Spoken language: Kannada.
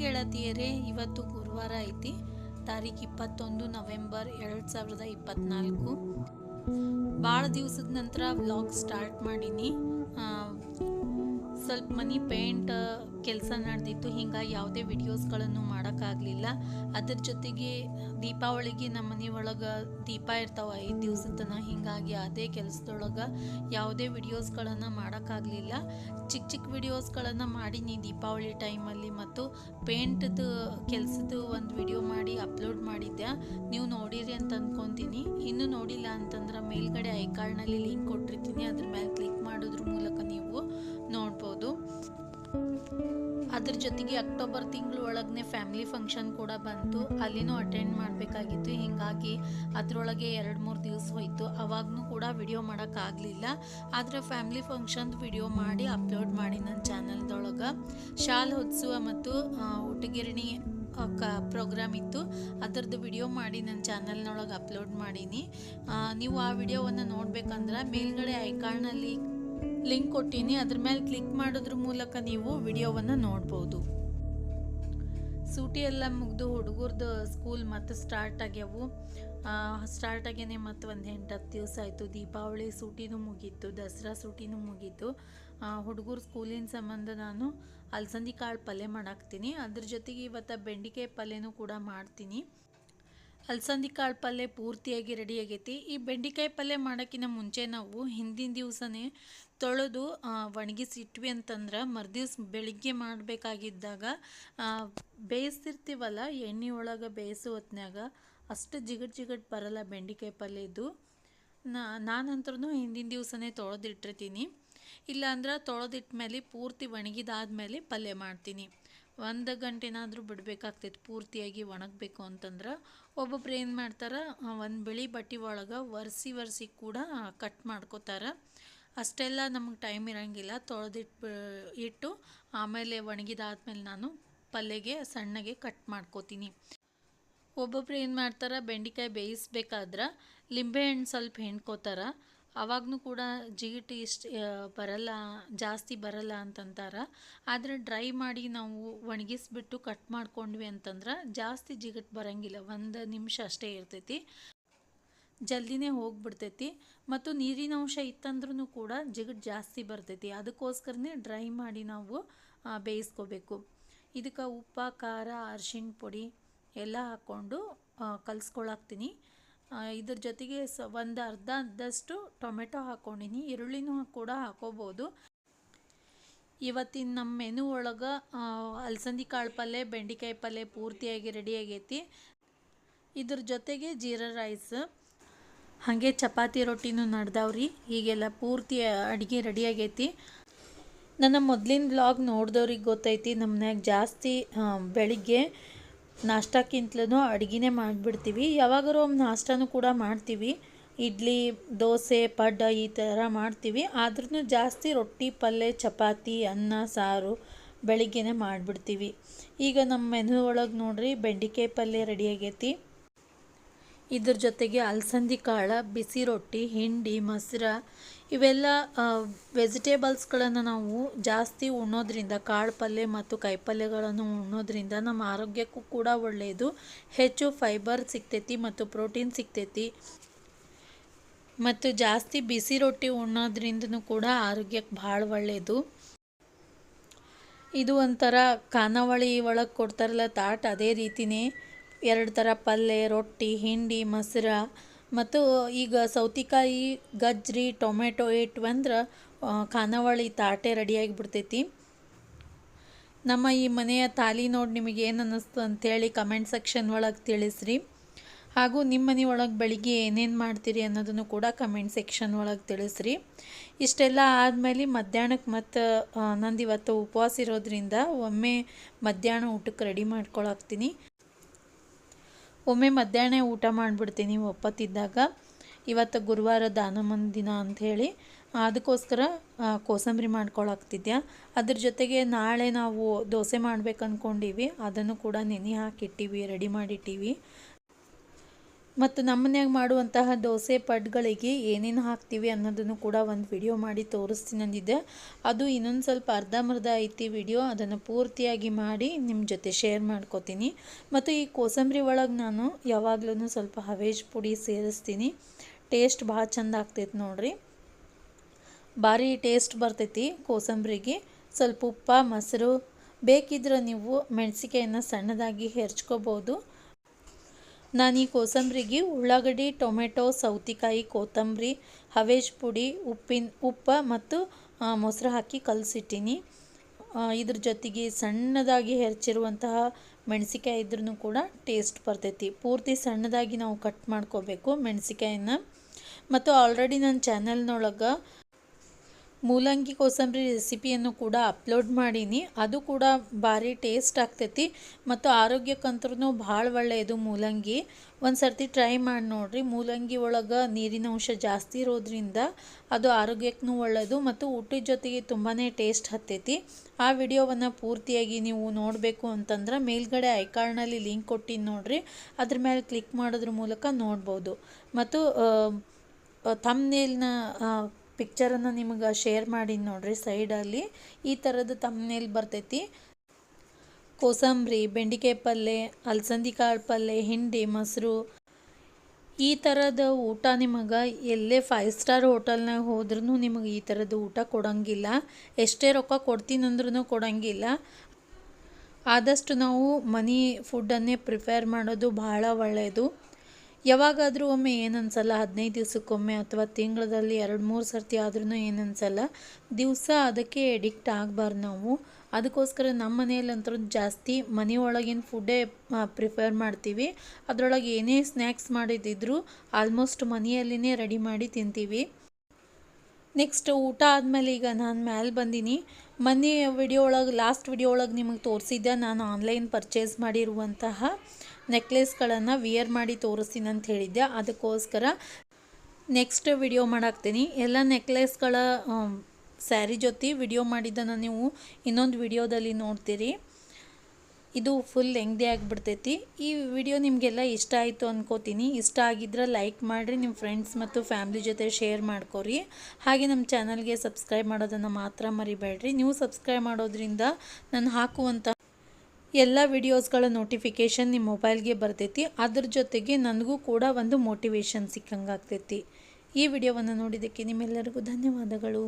ಗೆಳತಿಯರೇ, ಇವತ್ತು ಗುರುವಾರ ಐತಿ, ತಾರೀಖು ಇಪ್ಪತ್ತೊಂದು ನವೆಂಬರ್ ಎರಡು ಸಾವಿರದ ಇಪ್ಪತ್ನಾಲ್ಕು. ಭಾಳ ದಿವಸದ ನಂತರ ವ್ಲಾಗ್ ಸ್ಟಾರ್ಟ್ ಮಾಡೀನಿ. ಸ್ವಲ್ಪ ಮನಿ ಪೇಂಟ್ ಕೆಲಸ ನಡೆದಿತ್ತು. ಹಿಂಗಾಗಿ ಯಾವುದೇ ವಿಡಿಯೋಸ್ಗಳನ್ನು ಮಾಡೋಕ್ಕಾಗಲಿಲ್ಲ. ಅದ್ರ ಜೊತೆಗೆ ದೀಪಾವಳಿಗೆ ನಮ್ಮ ಮನೆ ಒಳಗೆ ದೀಪ ಇರ್ತಾವೆ ಐದು ದಿವಸದ ತನಕ ಹಿಂಗಾಗಿ ಅದೇ ಕೆಲಸದೊಳಗೆ ಯಾವುದೇ ವಿಡಿಯೋಸ್ಗಳನ್ನು ಮಾಡೋಕ್ಕಾಗಲಿಲ್ಲ. ಚಿಕ್ಕ ಚಿಕ್ಕ ವಿಡಿಯೋಸ್ಗಳನ್ನು ಮಾಡೀನಿ ದೀಪಾವಳಿ ಟೈಮಲ್ಲಿ ಮತ್ತು ಪೇಂಟದ್ದು ಕೆಲಸದ್ದು ಒಂದು ವಿಡಿಯೋ ಮಾಡಿ ಅಪ್ಲೋಡ್ ಮಾಡಿದ್ದೆ ನೀವು ನೋಡಿರಿ ಅಂತ ಅಂದ್ಕೊತೀನಿ ಇನ್ನೂ ನೋಡಿಲ್ಲ ಅಂತಂದ್ರೆ ಮೇಲ್ಗಡೆ ಐಕಾರ್ಡ್ನಲ್ಲಿ ಲಿಂಕ್ ಕೊಟ್ಟಿರ್ತೀನಿ. ಅದ್ರ ಮೇಲೆ ಕ್ಲಿಕ್ ಮಾಡೋದ್ರ ಮೂಲಕ ನೀವು ನೋಡ್ಬೋದು. ಅದ್ರ ಜೊತೆಗೆ ಅಕ್ಟೋಬರ್ ತಿಂಗಳು ಒಳಗನೆ ಫ್ಯಾಮಿಲಿ ಫಂಕ್ಷನ್ ಕೂಡ ಬಂತು. ಅಲ್ಲಿನೂ ಅಟೆಂಡ್ ಮಾಡಬೇಕಾಗಿತ್ತು. ಹೀಗಾಗಿ ಅದರೊಳಗೆ ಎರಡು ಮೂರು ದಿವಸ ಹೋಯಿತು. ಅವಾಗೂ ಕೂಡ ವಿಡಿಯೋ ಮಾಡೋಕ್ಕಾಗಲಿಲ್ಲ ಆದರೆ ಫ್ಯಾಮಿಲಿ ಫಂಕ್ಷನ್ ವಿಡಿಯೋ ಮಾಡಿ ಅಪ್ಲೋಡ್ ಮಾಡಿ ನನ್ನ ಚಾನಲ್ದೊಳಗೆ. ಶಾಲ್ ಹೊತ್ಸುವ ಮತ್ತು ಊಟಗಿರಣಿ ಕ, ಪ್ರೋಗ್ರಾಮ್ ಇತ್ತು. ಅದರದ್ದು ವಿಡಿಯೋ ಮಾಡಿ ನನ್ನ ಚಾನಲ್ನೊಳಗೆ ಅಪ್ಲೋಡ್ ಮಾಡೀನಿ. ನೀವು ಆ ವಿಡಿಯೋವನ್ನು ನೋಡಬೇಕಂದ್ರೆ ಮೇಲ್ಗಡೆ ಐಕಾರ್ಡ್ನಲ್ಲಿ ಲಿಂಕ್ ಕೊಟ್ಟಿನಿ. ಅದ್ರ ಮೇಲೆ ಕ್ಲಿಕ್ ಮಾಡೋದ್ರ ಮೂಲಕ ನೀವು ವಿಡಿಯೋವನ್ನು ನೋಡ್ಬೋದು. ಸೂಟಿ ಎಲ್ಲ ಮುಗಿದು ಹುಡುಗರ್ದು ಸ್ಕೂಲ್ ಮತ್ತೆ ಸ್ಟಾರ್ಟ್ ಆಗ್ಯಾವು. ಸ್ಟಾರ್ಟ್ ಆಗ್ಯಾನೆ ಮತ್ತು ಒಂದು ಎಂಟು ಹತ್ತು ದಿವಸ ಆಯಿತು. ದೀಪಾವಳಿ ಸೂಟಿನೂ ಮುಗೀತು, ದಸರಾ ಸೂಟಿನೂ ಮುಗೀತು. ಹುಡುಗರು ಸ್ಕೂಲಿನ ಸಂಬಂಧ ನಾನು ಅಲಸಂದಿ ಕಾಳು ಪಲ್ಯ ಮಾಡಾಕ್ತೀನಿ. ಅದ್ರ ಜೊತೆಗೆ ಇವತ್ತು ಬೆಂಡಿಕಾಯಿ ಪಲ್ಯನೂ ಕೂಡ ಮಾಡ್ತೀನಿ. ಅಲಸಂದಿ ಕಾಳು ಪಲ್ಯ ಪೂರ್ತಿಯಾಗಿ ರೆಡಿ ಆಗೈತಿ. ಈ ಬೆಂಡಿಕಾಯಿ ಪಲ್ಯ ಮಾಡೋಕ್ಕಿಂತ ಮುಂಚೆ ನಾವು ಹಿಂದಿನ ದಿವಸನೇ ತೊಳೆದು ಒಣಗಿಸಿಟ್ವಿ ಅಂತಂದ್ರೆ ಮರುದಿವ್ಸ ಬೆಳಿಗ್ಗೆ ಮಾಡಬೇಕಾಗಿದ್ದಾಗ ಬೇಯಿಸ್ತಿರ್ತೀವಲ್ಲ ಎಣ್ಣೆ ಒಳಗೆ ಬೇಯಿಸೋ ಹೊತ್ನ್ಯಾಗ ಅಷ್ಟು ಜಿಗಟ್ ಜಿಗಟ್ ಬರಲ್ಲ ಬೆಂಡಿಕಾಯಿ ಪಲ್ಯದು ನಾ ನಾನಂತರೂ ಹಿಂದಿನ ದಿವಸನೇ ತೊಳೆದಿಟ್ಟಿರ್ತೀನಿ. ಇಲ್ಲಾಂದ್ರೆ ತೊಳೆದಿಟ್ಮೇಲೆ ಪೂರ್ತಿ ಒಣಗಿದಾದ್ಮೇಲೆ ಪಲ್ಯ ಮಾಡ್ತೀನಿ. ಒಂದು ಗಂಟೆನಾದರೂ ಬಿಡಬೇಕಾಗ್ತೈತಿ, ಪೂರ್ತಿಯಾಗಿ ಒಣಗಬೇಕು ಅಂತಂದ್ರೆ. ಒಬ್ಬೊಬ್ರು ಏನು ಮಾಡ್ತಾರೆ ಒಂದು ಬಿಳಿ ಬಟ್ಟೆ ಒಳಗೆ ಒರೆಸಿ ಒರೆಸಿ ಕೂಡ ಕಟ್ ಮಾಡ್ಕೋತಾರೆ. ಅಷ್ಟೆಲ್ಲ ನಮಗೆ ಟೈಮ್ ಇರೋಂಗಿಲ್ಲ ತೊಳೆದಿಟ್ಟು ಇಟ್ಟು ಆಮೇಲೆ ಒಣಗಿದಾದ್ಮೇಲೆ ನಾನು ಪಲ್ಯಗೆ ಸಣ್ಣಗೆ ಕಟ್ ಮಾಡ್ಕೋತೀನಿ. ಒಬ್ಬೊಬ್ರು ಏನು ಮಾಡ್ತಾರೆ, ಬೆಂಡೆಕಾಯಿ ಬೇಯಿಸ್ಬೇಕಾದ್ರೆ ಲಿಂಬೆಹಣ್ಣು ಸ್ವಲ್ಪ ಹೆಣ್ಕೋತಾರೆ ಅವಾಗೂ ಕೂಡ ಜಿಗಿಟಿ ಇಷ್ಟು ಬರಲ್ಲ, ಜಾಸ್ತಿ ಬರಲ್ಲ ಅಂತಂತಾರೆ. ಆದರೆ ಡ್ರೈ ಮಾಡಿ ನಾವು ಒಣಗಿಸ್ಬಿಟ್ಟು ಕಟ್ ಮಾಡ್ಕೊಂಡ್ವಿ ಅಂತಂದ್ರೆ ಜಾಸ್ತಿ ಜಿಗಟ್ ಬರಂಗಿಲ್ಲ. ಒಂದು ನಿಮಿಷ ಅಷ್ಟೇ ಇರ್ತೈತಿ. ಜಲ್ದಿನೇ ಹೋಗ್ಬಿಡ್ತೈತಿ. ಮತ್ತು ನೀರಿನ ಅಂಶ ಇತ್ತಂದ್ರೂ ಕೂಡ ಜಿಗಟ್ ಜಾಸ್ತಿ ಬರ್ತೈತಿ. ಅದಕ್ಕೋಸ್ಕರನೇ ಡ್ರೈ ಮಾಡಿ ನಾವು ಬೇಯಿಸ್ಕೋಬೇಕು. ಇದಕ್ಕೆ ಉಪ್ಪು, ಖಾರ, ಅರ್ಶಿಣ ಪುಡಿ ಎಲ್ಲ ಹಾಕ್ಕೊಂಡು ಕಲಿಸ್ಕೊಳಾಕ್ತೀನಿ. ಇದ್ರ ಜೊತೆಗೆ ಸ, ಒಂದು ಅರ್ಧ ಅರ್ಧಷ್ಟು ಟೊಮೆಟೊ ಹಾಕ್ಕೊಂಡಿನಿ ಈರುಳ್ಳಿನೂ ಕೂಡ ಹಾಕೋಬೋದು. ಇವತ್ತಿನ ನಮ್ಮ ಮೆನು ಒಳಗೆ ಅಲಸಂದಿ ಕಾಳು ಪಲ್ಯ ಬೆಂಡೆಕಾಯಿ ಪಲ್ಯ ಪೂರ್ತಿಯಾಗಿ ರೆಡಿ ಆಗೈತಿ. ಇದ್ರ ಜೊತೆಗೆ ಜೀರಾ ರೈಸ್, ಹಾಗೆ ಚಪಾತಿ ರೊಟ್ಟಿನೂ ನಡ್ದಾವ್ರಿ ಈಗೆಲ್ಲ ಪೂರ್ತಿ ಅಡುಗೆ ರೆಡಿ ಆಗೈತಿ. ನನ್ನ ಮೊದಲಿನ ಬ್ಲಾಗ್ ನೋಡಿದವ್ರಿಗೆ ಗೊತ್ತೈತಿ ನಮ್ಮನ್ಯಾಗ ಜಾಸ್ತಿ ಬೆಳಿಗ್ಗೆ ನಾಷ್ಟಕ್ಕಿಂತಲೂ ಅಡುಗೆನೇ ಮಾಡಿಬಿಡ್ತೀವಿ. ಯಾವಾಗಾರು ಒಮ್ಮೆ ನಾಷ್ಟನೂ ಕೂಡ ಮಾಡ್ತೀವಿ. ಇಡ್ಲಿ, ದೋಸೆ, ಪಡ್ಡ ಈ ಥರ ಮಾಡ್ತೀವಿ. ಆದ್ರೂ ಜಾಸ್ತಿ ರೊಟ್ಟಿ ಪಲ್ಯ ಚಪಾತಿ, ಅನ್ನ, ಸಾರು ಬೆಳಿಗ್ಗೆನೇ ಮಾಡಿಬಿಡ್ತೀವಿ. ಈಗ ನಮ್ಮ ಮೆನು ಒಳಗೆ ನೋಡ್ರಿ ಬೆಂಡೆಕಾಯಿ ಪಲ್ಯ ರೆಡಿ ಆಗೈತಿ. ಇದ್ರ ಜೊತೆಗೆ ಅಲಸಂದಿ ಕಾಳು, ಬಿಸಿ ರೊಟ್ಟಿ, ಹಿಂಡಿ, ಮೊಸರ ಇವೆಲ್ಲ ವೆಜಿಟೇಬಲ್ಸ್ಗಳನ್ನು ನಾವು ಜಾಸ್ತಿ ಉಣ್ಣೋದ್ರಿಂದ ಕಾಳು ಪಲ್ಯ ಮತ್ತು ಕಾಯಿಪಲ್ಯಗಳನ್ನು ಉಣ್ಣೋದ್ರಿಂದ ನಮ್ಮ ಆರೋಗ್ಯಕ್ಕೂ ಕೂಡ ಒಳ್ಳೆಯದು ಹೆಚ್ಚು ಫೈಬರ್ ಸಿಗ್ತೈತಿ ಮತ್ತು ಪ್ರೋಟೀನ್ ಸಿಗ್ತೈತಿ. ಮತ್ತು ಜಾಸ್ತಿ ಬಿಸಿ ರೊಟ್ಟಿ ಉಣ್ಣೋದ್ರಿಂದನೂ ಕೂಡ ಆರೋಗ್ಯಕ್ಕೆ ಭಾಳ ಒಳ್ಳೆಯದು ಇದು ಒಂಥರ ಖಾನಾವಳಿ ಒಳಗೆ ಕೊಡ್ತಾರಲ್ಲ ತಾಟ್, ಅದೇ ರೀತಿನೇ ಎರಡು ಥರ ಪಲ್ಯ ರೊಟ್ಟಿ, ಹಿಂಡಿ, ಮೊಸರ ಮತ್ತು ಈಗ ಸೌತೆಕಾಯಿ ಗಜ್ಜರಿ ಟೊಮೆಟೊ ಇಟ್ವಂದ್ರೆ ಖಾನಾವಳಿ ತಾಟೆ ರೆಡಿಯಾಗಿ ಬಿಡ್ತೈತಿ ನಮ್ಮ ಈ ಮನೆಯ ತಾಲಿ ನೋಡಿ ನಿಮಗೆ ಏನು ಅನ್ನಿಸ್ತು ಅಂಥೇಳಿ ಕಮೆಂಟ್ ಸೆಕ್ಷನ್ ಒಳಗೆ ತಿಳಿಸ್ರಿ. ಹಾಗೂ ನಿಮ್ಮ ಮನೆ ಒಳಗೆ ಬೆಳಿಗ್ಗೆ ಏನೇನು ಮಾಡ್ತೀರಿ ಅನ್ನೋದನ್ನು ಕೂಡ ಕಮೆಂಟ್ ಸೆಕ್ಷನ್ ಒಳಗೆ ತಿಳಿಸ್ರಿ. ಇಷ್ಟೆಲ್ಲ ಆದಮೇಲೆ ಮಧ್ಯಾಹ್ನಕ್ಕೆ ಮತ್ತು ನಂದು ಇವತ್ತು ಉಪವಾಸ ಇರೋದ್ರಿಂದ ಒಮ್ಮೆ ಮಧ್ಯಾಹ್ನ ಊಟಕ್ಕೆ ರೆಡಿ ಮಾಡ್ಕೊಳಕ್ತೀನಿ ಒಮ್ಮೆ ಮಧ್ಯಾಹ್ನ ಊಟ ಮಾಡಿಬಿಡ್ತೀನಿ. ಒಪ್ಪತ್ತಿದ್ದಾಗ ಇವತ್ತು ಗುರುವಾರ ದಾನಮನ ದಿನ ಅಂಥೇಳಿ ಅದಕ್ಕೋಸ್ಕರ ಕೋಸಂಬರಿ ಮಾಡ್ಕೊಳಕ್ತಿದ್ದೆ ಅದ್ರ ಜೊತೆಗೆ ನಾಳೆ ನಾವು ದೋಸೆ ಮಾಡ್ಬೇಕು ಅಂದ್ಕೊಂಡೀವಿ ಅದನ್ನು ಕೂಡ ನೆನೆ ಹಾಕಿಟ್ಟೀವಿ, ರೆಡಿ ಮಾಡಿಟ್ಟಿವಿ. ಮತ್ತು ನಮ್ಮ ಮನ್ಯಾಗ ಮಾಡುವಂತಹ ದೋಸೆ ಪಡ್ಗಳಿಗೆ ಏನೇನು ಹಾಕ್ತೀವಿ ಅನ್ನೋದನ್ನು ಕೂಡ ಒಂದು ವಿಡಿಯೋ ಮಾಡಿ ತೋರಿಸ್ತೀನಿ ಅಂದಿದ್ದೆ. ಅದು ಇನ್ನೊಂದು ಸ್ವಲ್ಪ ಅರ್ಧಂಬರ್ಧ ಐತಿ ವಿಡಿಯೋ ಅದನ್ನು ಪೂರ್ತಿಯಾಗಿ ಮಾಡಿ ನಿಮ್ಮ ಜೊತೆ ಶೇರ್ ಮಾಡ್ಕೋತೀನಿ. ಮತ್ತು ಈ ಕೋಸಂಬರಿ ಒಳಗೆ ನಾನು ಯಾವಾಗಲೂ ಸ್ವಲ್ಪ ಹವೇಜ್ ಪುಡಿ ಸೇರಿಸ್ತೀನಿ. ಟೇಸ್ಟ್ ಭಾಳ ಚಂದ ಆಗ್ತೈತೆ ನೋಡ್ರಿ. ಭಾರಿ ಟೇಸ್ಟ್ ಬರ್ತೈತಿ ಕೋಸಂಬರಿಗೆ. ಸ್ವಲ್ಪ ಉಪ್ಪ, ಮೊಸರು ಬೇಕಿದ್ರೆ ನೀವು ಮೆಣಸಿಕಾಯನ್ನು ಸಣ್ಣದಾಗಿ ಹೆರ್ಚ್ಕೋಬೋದು. ನಾನು ಈ ಕೋಸಂಬರಿಗೆ ಉಳ್ಳಾಗಡ್ಡಿ, ಟೊಮೆಟೊ, ಸೌತೆಕಾಯಿ, ಕೊತ್ತಂಬರಿ ಹವೇಜ್ ಪುಡಿ, ಉಪ್ಪಿನ, ಉಪ್ಪ ಮತ್ತು ಮೊಸರು ಹಾಕಿ ಕಲಸಿಟ್ಟೀನಿ. ಇದ್ರ ಜೊತೆಗೆ ಸಣ್ಣದಾಗಿ ಹೆರ್ಚಿರುವಂತಹ ಮೆಣಸಿಕಾಯಿ ಇದ್ರೂ ಕೂಡ ಟೇಸ್ಟ್ ಬರ್ತೈತಿ. ಪೂರ್ತಿ ಸಣ್ಣದಾಗಿ ನಾವು ಕಟ್ ಮಾಡ್ಕೋಬೇಕು ಮೆಣಸಿಕಾಯಿನ ಮತ್ತು ಆಲ್ರೆಡಿ ನನ್ನ ಚಾನಲ್ನೊಳಗೆ ಮೂಲಂಗಿ ಕೋಸಂಬರಿ ರೆಸಿಪಿಯನ್ನು ಕೂಡ ಅಪ್ಲೋಡ್ ಮಾಡೀನಿ. ಅದು ಕೂಡ ಭಾರಿ ಟೇಸ್ಟ್ ಆಗ್ತೈತಿ ಮತ್ತು ಆರೋಗ್ಯಕ್ಕಂತೂ ಭಾಳ ಒಳ್ಳೆಯದು ಮೂಲಂಗಿ. ಒಂದು ಸರ್ತಿ ಟ್ರೈ ಮಾಡಿ ನೋಡಿರಿ. ಮೂಲಂಗಿ ಒಳಗೆ ನೀರಿನ ಅಂಶ ಜಾಸ್ತಿ ಇರೋದ್ರಿಂದ ಅದು ಆರೋಗ್ಯಕ್ಕೂ ಒಳ್ಳೆಯದು ಮತ್ತು ಊಟದ ಜೊತೆಗೆ ತುಂಬಾ ಟೇಸ್ಟ್ ಹತ್ತೈತಿ. ಆ ವಿಡಿಯೋವನ್ನು ಪೂರ್ತಿಯಾಗಿ ನೀವು ನೋಡಬೇಕು ಅಂತಂದ್ರೆ ಮೇಲ್ಗಡೆ ಐಕಾರ್ಡ್ನಲ್ಲಿ ಲಿಂಕ್ ಕೊಟ್ಟಿನಿ ನೋಡಿರಿ. ಅದ್ರ ಮೇಲೆ ಕ್ಲಿಕ್ ಮಾಡೋದ್ರ ಮೂಲಕ ನೋಡ್ಬೋದು. ಮತ್ತು ತಮ್ನೇಲ್ನ ಪಿಕ್ಚರನ್ನು ನಿಮಗೆ ಶೇರ್ ಮಾಡೀನಿ ನೋಡ್ರಿ ಸೈಡಲ್ಲಿ ಈ ಥರದ ತಮ್ಮನೇಲಿ ಬರ್ತೈತಿ. ಕೋಸಂಬರಿ, ಬೆಂಡಿಕಾಯಿ ಪಲ್ಯ ಅಲಸಂದಿ ಕಾಳು ಪಲ್ಯ ಹಿಂಡಿ, ಮೊಸರು. ಈ ಥರದ ಊಟ ನಿಮಗೆ ಎಲ್ಲೇ ಫೈವ್ ಸ್ಟಾರ್ ಹೋಟೆಲ್ನಾಗ ಹೋದ್ರೂ ನಿಮಗೆ ಈ ಥರದ ಊಟ ಕೊಡೋಂಗಿಲ್ಲ. ಎಷ್ಟೇ ರೊಕ್ಕ ಕೊಡ್ತೀನಿ ಅಂದ್ರೂ ಕೊಡೋಂಗಿಲ್ಲ. ಆದಷ್ಟು ನಾವು ಮನಿ ಫುಡ್ಡನ್ನೇ ಪ್ರಿಫೇರ್ ಮಾಡೋದು ಭಾಳ ಒಳ್ಳೆಯದು ಯಾವಾಗಾದರೂ ಒಮ್ಮೆ ಏನನ್ಸಲ್ಲ? ಹದಿನೈದು ದಿವಸಕ್ಕೊಮ್ಮೆ ಅಥವಾ ತಿಂಗಳಲ್ಲಿ ಎರಡು, ಮೂರು ಸರ್ತಿ ಆದ್ರೂ ಏನನ್ಸಲ್ಲ? ದಿವಸ ಅದಕ್ಕೆ ಎಡಿಕ್ಟ್ ಆಗಬಾರ್ದು ನಾವು. ಅದಕ್ಕೋಸ್ಕರ ನಮ್ಮ ಮನೆಯಲ್ಲಂತೂ ಜಾಸ್ತಿ ಮನೆಯೊಳಗಿನ ಫುಡ್ಡೇ ಪ್ರಿಫರ್ ಮಾಡ್ತೀವಿ. ಅದರೊಳಗೆ ಏನೇ ಸ್ನ್ಯಾಕ್ಸ್ ಮಾಡಿದ್ದಿದ್ರೂ ಆಲ್ಮೋಸ್ಟ್ ಮನೆಯಲ್ಲಿನೇ ರೆಡಿ ಮಾಡಿ ತಿಂತೀವಿ. ನೆಕ್ಸ್ಟ್ ಊಟ ಆದಮೇಲೆ ಈಗ ನಾನು ಮ್ಯಾಲೆ ಬಂದೀನಿ. ಮನೆ ವಿಡಿಯೋ ಒಳಗೆ ಲಾಸ್ಟ್ ವಿಡಿಯೋ ಒಳಗೆ ನಿಮಗೆ ತೋರಿಸಿದ್ದೆ. ನಾನು ಆನ್ಲೈನ್ ಪರ್ಚೇಸ್ ಮಾಡಿರುವಂತಹ ನೆಕ್ಲೆಸ್ಗಳನ್ನು ವಿಯರ್ ಮಾಡಿ ತೋರಿಸ್ತೀನಿ ಅಂತ ಹೇಳಿದ್ದೆ. ಅದಕ್ಕೋಸ್ಕರ ನೆಕ್ಸ್ಟ್ ವಿಡಿಯೋ ಮಾಡಾಕ್ತೀನಿ. ಎಲ್ಲ ನೆಕ್ಲೆಸ್ಗಳ ಸ್ಯಾರಿ ಜೊತೆ ವಿಡಿಯೋ ಮಾಡಿದ್ದನ್ನು ನೀವು ಇನ್ನೊಂದು ವಿಡಿಯೋದಲ್ಲಿ ನೋಡ್ತೀರಿ. ಇದು ಫುಲ್ ಹೆಂಗ್ದಿ ಆಗಿಬಿಡ್ತೈತಿ. ಈ ವಿಡಿಯೋ ನಿಮಗೆಲ್ಲ ಇಷ್ಟ ಆಯಿತು ಅನ್ಕೋತೀನಿ. ಇಷ್ಟ ಆಗಿದ್ರೆ ಲೈಕ್ ಮಾಡಿರಿ ನಿಮ್ಮ ಫ್ರೆಂಡ್ಸ್ ಮತ್ತು ಫ್ಯಾಮ್ಲಿ ಜೊತೆ ಶೇರ್ ಮಾಡ್ಕೊರಿ. ಹಾಗೆ ನಮ್ಮ ಚಾನಲ್ಗೆ ಸಬ್ಸ್ಕ್ರೈಬ್ ಮಾಡೋದನ್ನು ಮಾತ್ರ ಮರಿಬೇಡ್ರಿ. ನೀವು ಸಬ್ಸ್ಕ್ರೈಬ್ ಮಾಡೋದ್ರಿಂದ ನಾನು ಹಾಕುವಂಥ ಎಲ್ಲ ವಿಡಿಯೋಸ್ಗಳ ನೋಟಿಫಿಕೇಷನ್ ನಿಮ್ಮ ಮೊಬೈಲ್ಗೆ ಬರ್ತೈತಿ. ಅದ್ರ ಜೊತೆಗೆ ನನಗೂ ಕೂಡ ಒಂದು ಮೋಟಿವೇಶನ್ ಸಿಕ್ಕಂಗೆ ಆಗ್ತೈತಿ ಈ ವಿಡಿಯೋವನ್ನು ನೋಡಿದ್ದಕ್ಕೆ ನಿಮ್ಮೆಲ್ಲರಿಗೂ ಧನ್ಯವಾದಗಳು.